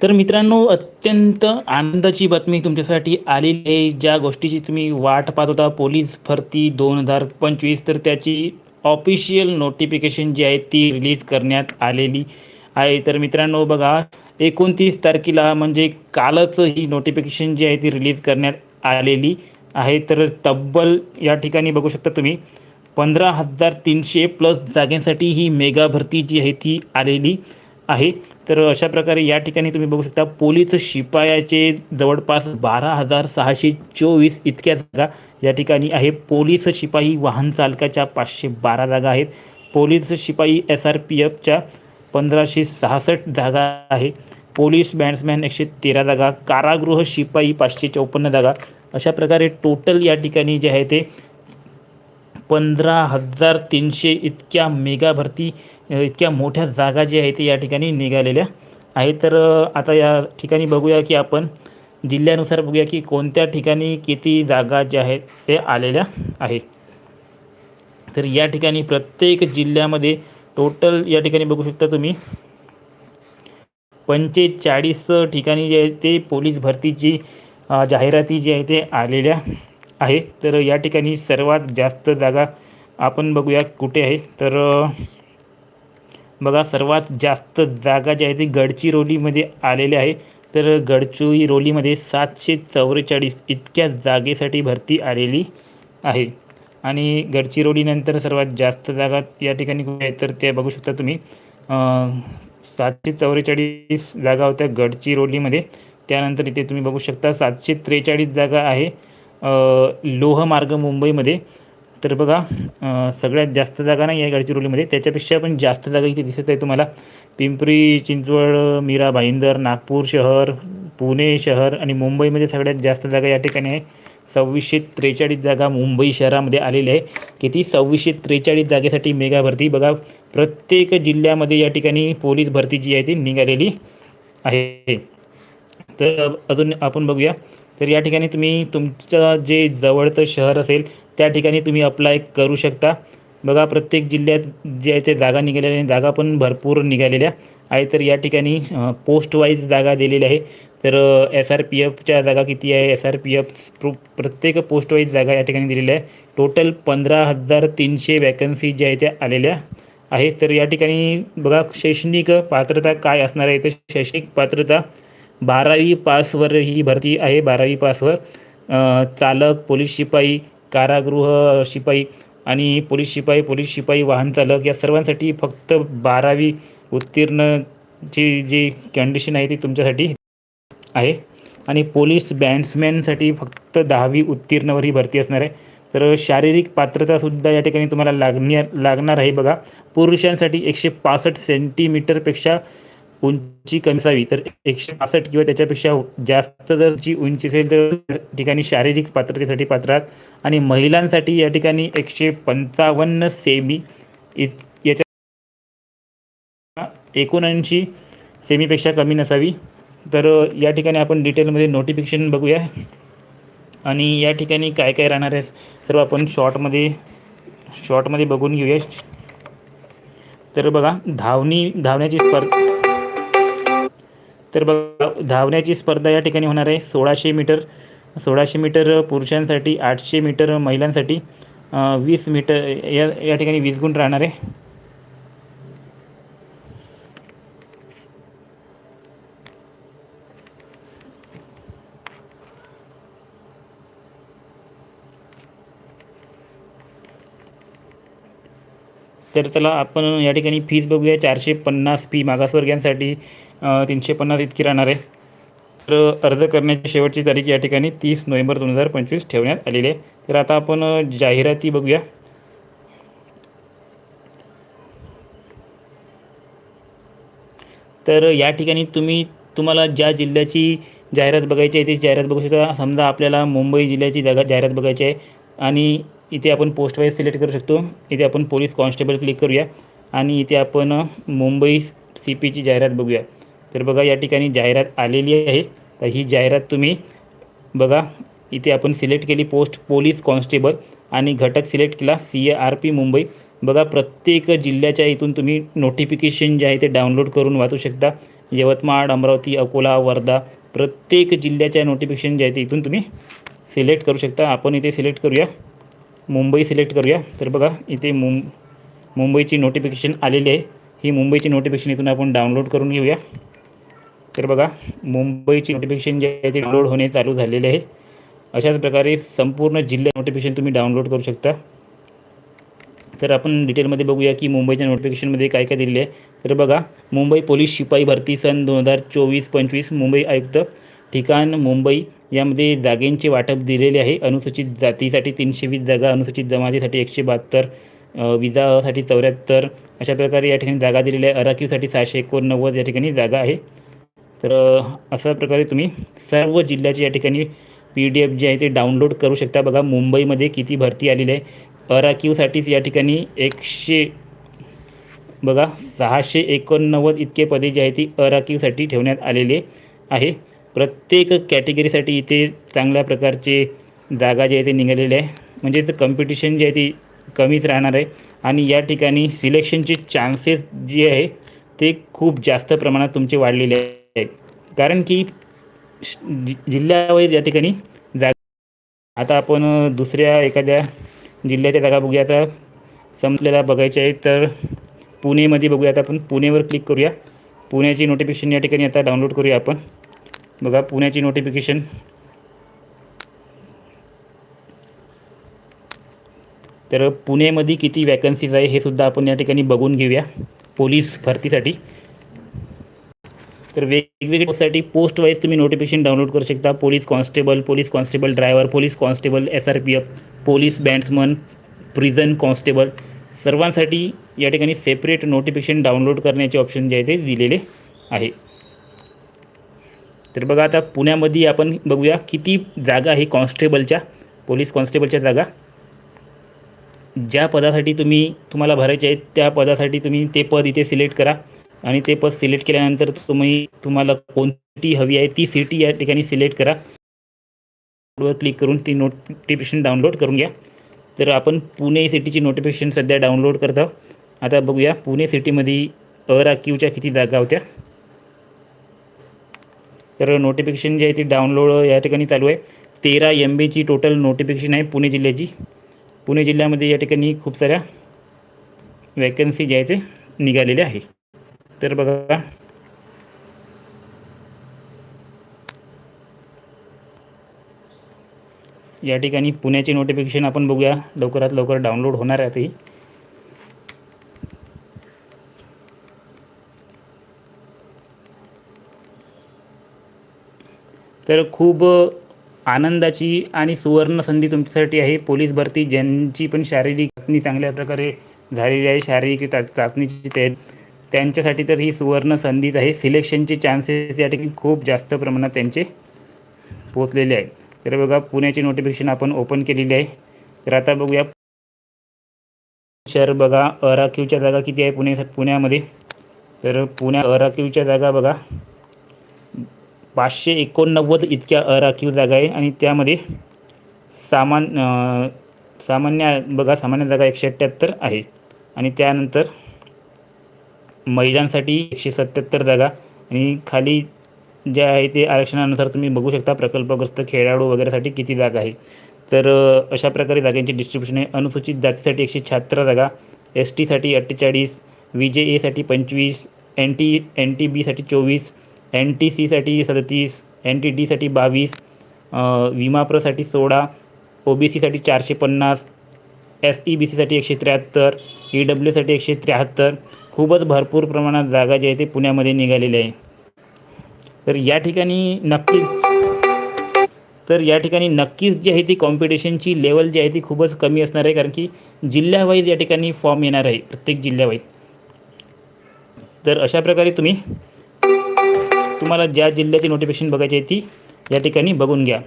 तर मित्रांनो अत्यंत आनंदाची बातमी तुमच्यासाठी आलेली आहे. ज्या गोष्टीची तुम्ही वाट पाहत होता पोलीस भरती दोन हजार पंचवीस तर त्याची ऑफिशियल नोटिफिकेशन जी आहे ती रिलीज करण्यात आलेली आहे. तर मित्रांनो बघा एकोणतीस तारखेला म्हणजे कालच ही नोटिफिकेशन जी आहे ती रिलीज करण्यात आलेली आहे. तर तब्बल या ठिकाणी बघू शकता तुम्ही पंधरा हजार तीनशे प्लस जागेसाठी ही मेगा भरती जी आहे ती आलेली आहे. तर अशा प्रकारे या ठिकाणी तुम्ही बघू शकता पोलीस शिपायाचे जवळपास बारा हजार सहाशे चोवीस इतक्या जागा या ठिकाणी आहे. पोलीस शिपाई वाहन चालकाच्या पाचशे बारा जागा आहेत. पोलीस शिपाई एस आर पी एफच्या पंधराशे सहासष्ट जागा आहे. पोलीस बॅट्समॅन एकशे तेरा जागा कारागृह शिपाई पाचशे चौपन्न जागा. अशा प्रकारे टोटल या ठिकाणी जे आहे ते पंधरा हजार तीनशे इतक्या मेगा भरती इतक्या मोठ्या जागा ज्या आहेत ते या ठिकाणी निघालेल्या आहे तर आता या ठिकाणी बघूया की आपण जिल्ह्यानुसार बघूया की कोणत्या ठिकाणी किती जागा ज्या आहेत ते आलेल्या आहे तर या ठिकाणी प्रत्येक जिल्ह्यामध्ये टोटल या ठिकाणी बघू शकता तुम्ही पंचेचाळीस ठिकाणी जे आहे ते पोलीस भरतीची जाहिराती जी आहे ते आलेल्या आहे. तर या ठिकाणी सर्वात जास्त जागा आपण बघूया कुठे आहे. तर बघा सर्वात जास्त जागा जी आहे ती गडचिरोलीमध्ये आलेली आहे. तर गडचिरोलीमध्ये सातशे चौवेचाळीस इतक्या जागेसाठी भरती आलेली आहे. आणि गडचिरोलीनंतर सर्वात जास्त जागा या ठिकाणी कुठे आहे तर ते बघू शकता तुम्ही. सातशे चौवेचाळीस जागा होत्या गडचिरोलीमध्ये. त्यानंतर इथे तुम्ही बघू शकता सातशे त्रेचाळीस जागा आहे. लोहमार्ग मुंबईमध्ये. तर बघा सगळ्यात जास्त जागा नाही आहे गडचिरोलीमध्ये त्याच्यापेक्षा पण जास्त जागा इथे दिसत आहे तुम्हाला. पिंपरी चिंचवड मीरा भाईंदर नागपूर शहर पुणे शहर आणि मुंबईमध्ये सगळ्यात जास्त जागा या ठिकाणी आहे. सव्वीसशे त्रेचाळीस जागा मुंबई शहरामध्ये आलेली आहे. किती? सव्वीसशे त्रेचाळीस जागेसाठी मेगा भरती. बघा प्रत्येक जिल्ह्यामध्ये या ठिकाणी पोलीस भरती जी आहे ती निघालेली आहे. तर अजून आपण बघूया. तर या ठिकाणी तुम्ही तुमचं जे जवळचं शहर असेल त्या ठिकाणी तुम्ही अप्लाय करू शकता. बघा प्रत्येक जिल्ह्यात जे आहे ते जागा निघालेल्या आणि जागा पण भरपूर निघालेल्या आहे तर या ठिकाणी पोस्ट वाईज जागा दिलेल्या आहे. तर एस आर पी एफच्या जागा किती आहे? एस आर पी एफ प्रत्येक पोस्ट वाईज जागा या ठिकाणी दिलेल्या आहे. टोटल पंधरा हजार तीनशे वॅकन्सी ज्या आहेत त्या आलेल्या आहेत. तर या ठिकाणी बघा शैक्षणिक पात्रता काय असणार आहे? तर शैक्षणिक पात्रता बारावी पासवर ही भरती आहे. बारावी पासवर चालक पोलीस शिपाई कारागृह शिपाई आणि पोलीस शिपाई पोलीस शिपाई वाहन चालक या सर्वांसाठी फक्त बारावी उत्तीर्णची जी कंडिशन आहे ती तुमच्यासाठी आहे. आणि पोलीस बॅन्समॅनसाठी फक्त दहावी उत्तीर्णवर ही भरती असणार आहे. तर शारीरिक पात्रतासुद्धा या ठिकाणी तुम्हाला लागण्या लागणार आहे बघा. पुरुषांसाठी एकशे पासष्ट सेंटीमीटरपेक्षा उंची कमी असावी तर एकशे पासष्ट किंवा त्याच्यापेक्षा जास्त जर जी उंची असेल तर ठिकाणी शारीरिक पात्रतेसाठी पात्र आणि महिलांसाठी या ठिकाणी एकशे पंचावन्न सेमी इत याच्या एकोणऐंशी सेमीपेक्षा कमी नसावी. तर या ठिकाणी आपण डिटेलमध्ये नोटिफिकेशन बघूया. आणि या ठिकाणी काय काय राहणार आहे सर्व आपण शॉर्टमध्ये शॉर्टमध्ये बघून घेऊया. तर बघा धावणी धावण्याची स्पर्धा तर बघा धावण्याची स्पर्धा या ठिकाणी होणार आहे. सोळाशे मीटर सोळाशे मीटर पुरुषांसाठी आठशे मीटर महिलांसाठी वीस मीटर या या ठिकाणी वीस गुण राहणार आहे. तर चला आपण या ठिकाणी फीज बघूया. चारशे पन्नास फी मागासवर्गीयांसाठी तीनशे पन्नास इतकी राहणार आहे. तर अर्ज करण्याची शेवटची तारीख या ठिकाणी तीस नोव्हेंबर दोन हजार पंचवीस ठेवण्यात आलेली आहे. तर आता आपण जाहिराती बघूया. तर या ठिकाणी तुम्ही तुम्हाला ज्या जिल्ह्याची जाहिरात बघायची आहे ती जाहिरात बघू शकता. समजा आपल्याला मुंबई जिल्ह्याची जागा जाहिरात बघायची आहे आणि इथे आपण पोस्ट वाईज सिलेक्ट करू शकतो. इथे आपण पोलीस कॉन्स्टेबल क्लिक करूया आणि इथे आपण मुंबई सी पीची जाहिरात बघूया. तर बघा या ठिकाणी जाहिरात आलेली आहे. तर ही जाहिरात तुम्ही बघा इथे आपण सिलेक्ट केली पोस्ट पोलीस कॉन्स्टेबल आणि घटक सिलेक्ट केला C A R P Mumbai. बघा प्रत्येक जिल्ह्याच्या इथून तुम्ही नोटिफिकेशन जे आहे ते डाउनलोड करून वाचू शकता. यवतमाळ अमरावती अकोला वर्धा प्रत्येक जिल्ह्याच्या नोटिफिकेशन जे आहे ते इथून तुम्ही सिलेक्ट करू शकता. आपण इथे सिलेक्ट करूया. मुंबई सिलेक्ट करूया. तर बघा इथे मुं मुंबईची नोटिफिकेशन आलेली आहे. ही मुंबईची नोटिफिकेशन इथून आपण डाउनलोड करून घेऊया. तर बघा मुंबईची नोटिफिकेशन जे आहे ते डाउनलोड होणे चालू झालेले आहे. अशाच प्रकारे संपूर्ण जिल्हा नोटिफिकेशन तुम्ही डाउनलोड करू शकता. तर आपण डिटेलमध्ये बघूया की मुंबईच्या नोटिफिकेशनमध्ये काय काय दिलेले आहे. तर बघा मुंबई पोलीस शिपाई भरती सन दोन हजार चोवीस पंचवीस मुंबई आयुक्त ठिकाण मुंबई यामध्ये जागेंचे वाटप दिलेले आहे. अनुसूचित जातीसाठी तीनशे वीस जागा अनुसूचित जमातीसाठी एकशे बहात्तर विजासाठी चौऱ्याहत्तर अशा प्रकारे या ठिकाणी जागा दिलेल्या आहे. अराखीवसाठी सहाशे एकोणनव्वद या ठिकाणी जागा आहे. तर अशा प्रकारे तुम्ही सर्व जिल्ह्याचे या ठिकाणी पी डी एफ जे आहे ते डाउनलोड करू शकता. बघा मुंबईमध्ये किती भरती आलेली आहे. अराखीवसाठीच या ठिकाणी एकशे बघा सहाशे एकोणनव्वद इतके पदे जी आहे ती अराखीवसाठी ठेवण्यात आलेले आहे. प्रत्येक कॅटेगरीसाठी इथे चांगल्या प्रकारचे जागा जे आहे ते निघालेले आहे. म्हणजे कम्पिटिशन जे आहे ती कमीच राहणार आहे. आणि या ठिकाणी सिलेक्शनचे चान्सेस जे आहे ते खूप जास्त प्रमाणात तुमचे वाढलेले आहेत कारण की श- जि जिल्ह्यावाईज या ठिकाणी जागा आता आपण दुसऱ्या एखाद्या जिल्ह्याच्या जागा बघूया. आता संपलेला बघायचे आहे तर पुणेमध्ये बघूया. आता आपण पुणेवर क्लिक करूया. पुण्याची नोटिफिकेशन या ठिकाणी आता डाउनलोड करूया आपण. बघा पुण्याची नोटिफिकेशन तर पुणेमध्ये किती वॅकन्सीज आहे हे सुद्धा आपण या ठिकाणी बघून घेऊया पोलीस भरतीसाठी. तर वेगवेगळ्या पोस्टसाठी पोस्ट वाईज तुम्ही नोटिफिकेशन डाउनलोड करू शकता. Police constable police constable driver police constable S R P F police bandsman prison constable सर्वांसाठी या ठिकाणी सेपरेट नोटिफिकेशन डाउनलोड करण्याचे ऑप्शन जे आहे ते दिलेले आहे. तर बघा आता पुण्यामध्ये आपण बघूया किती जागा आहे कॉन्स्टेबलच्या पोलीस कॉन्स्टेबलच्या जागा. ज्या पदासाठी तुम्ही तुम्हाला भरायचे आहेत त्या पदासाठी तुम्ही ते पद इथे सिलेक्ट करा. आणि ते पद सिलेक्ट केल्यानंतर तुम्ही तुम्हाला कोणती हवी आहे ती सिटी या ठिकाणी सिलेक्ट करा. वर क्लिक करून ती नोटिफिकेशन डाउनलोड करून घ्या. तर आपण पुणे सिटीची नोटिफिकेशन सध्या डाउनलोड करत आहोत. आता बघूया पुणे सिटीमध्ये अराखीवच्या किती जागा होत्या. तर नोटिफिकेशन जी आहे ती डाउनलोड या ठिकाणी चालू आहे. तेरा एम बीची टोटल नोटिफिकेशन आहे पुणे जिल्ह्याची. पुणे जिल्ह्यामध्ये या ठिकाणी खूप साऱ्या वॅकन्सी ज्या आहे ते निघालेल्या आहे. तर बघा. या ठिकाणी पुण्याची नोटिफिकेशन आपण बघूया. लवकरात लवकर डाउनलोड होणार आहे ती. तर खूप आनंदाची आणि सुवर्ण संधी तुमच्यासाठी आहे. पोलीस भरती ज्यांची पण शारीरिक चाचणी चांगल्या प्रकारे झालेली आहे शारीरिक चा चाचणीची तयारी त्यांच्यासाठी तर ही सुवर्ण संधीच आहे. सिलेक्शनचे चान्सेस या ठिकाणी खूप जास्त प्रमाणात त्यांचे पोचलेले आहे. तर बघा पुण्याची नोटिफिकेशन आपण ओपन केलेली आहे. तर आता बघूया. शहर बघा अराखीवच्या जागा किती आहे पुणे पुण्यामध्ये? तर पुण्या अराखीवच्या जागा बघा. पाचशे एकोणनव्वद इतक्या अराखीव जागा आहे आणि त्यामध्ये सामान सामान्य बघा सामान्य जागा एकशे अठ्ठ्याहत्तर आहे. आणि त्यानंतर महिलांसाठी एकशे सत्याहत्तर जागा. आणि खाली जे आहे ते आरक्षणानुसार तुम्ही बघू शकता प्रकल्पग्रस्त खेळाडू वगैरेसाठी किती जागा आहे. तर अशा प्रकारे जागांचे डिस्ट्रीब्युशन आहे. अनुसूचित जातीसाठी एकशे शहात्तर जागा एस टीसाठी अठ्ठेचाळीस व्ही जे एसाठी पंचवीस एन टी एन टी बीसाठी चोवीस एन टी सीसाठी सदतीस एन टी डीसाठी बावीस विमाप्रसाठी सोळा ओ बी सीसाठी चारशे पन्नास एस ई बी सीसाठी एकशे त्र्याहत्तर ई डब्ल्यूसाठी एकशे त्र्याहत्तर खूपच भरपूर प्रमाणात जागा जी आहे ते पुण्यामध्ये निघालेले आहे. तर या ठिकाणी नक्कीच तर या ठिकाणी नक्कीच जी आहे ती कॉम्पिटिशनची लेवल जी आहे ती खूपच कमी असणार आहे कारण की जिल्ह्यावाईज या ठिकाणी फॉर्म येणार आहे प्रत्येक जिल्ह्यावाईज. तर अशा प्रकारे तुम्ही तुम्हाला ज्या जिल्ह्याची नोटिफिकेशन बघायची आहे ती या ठिकाणी बघून घ्या.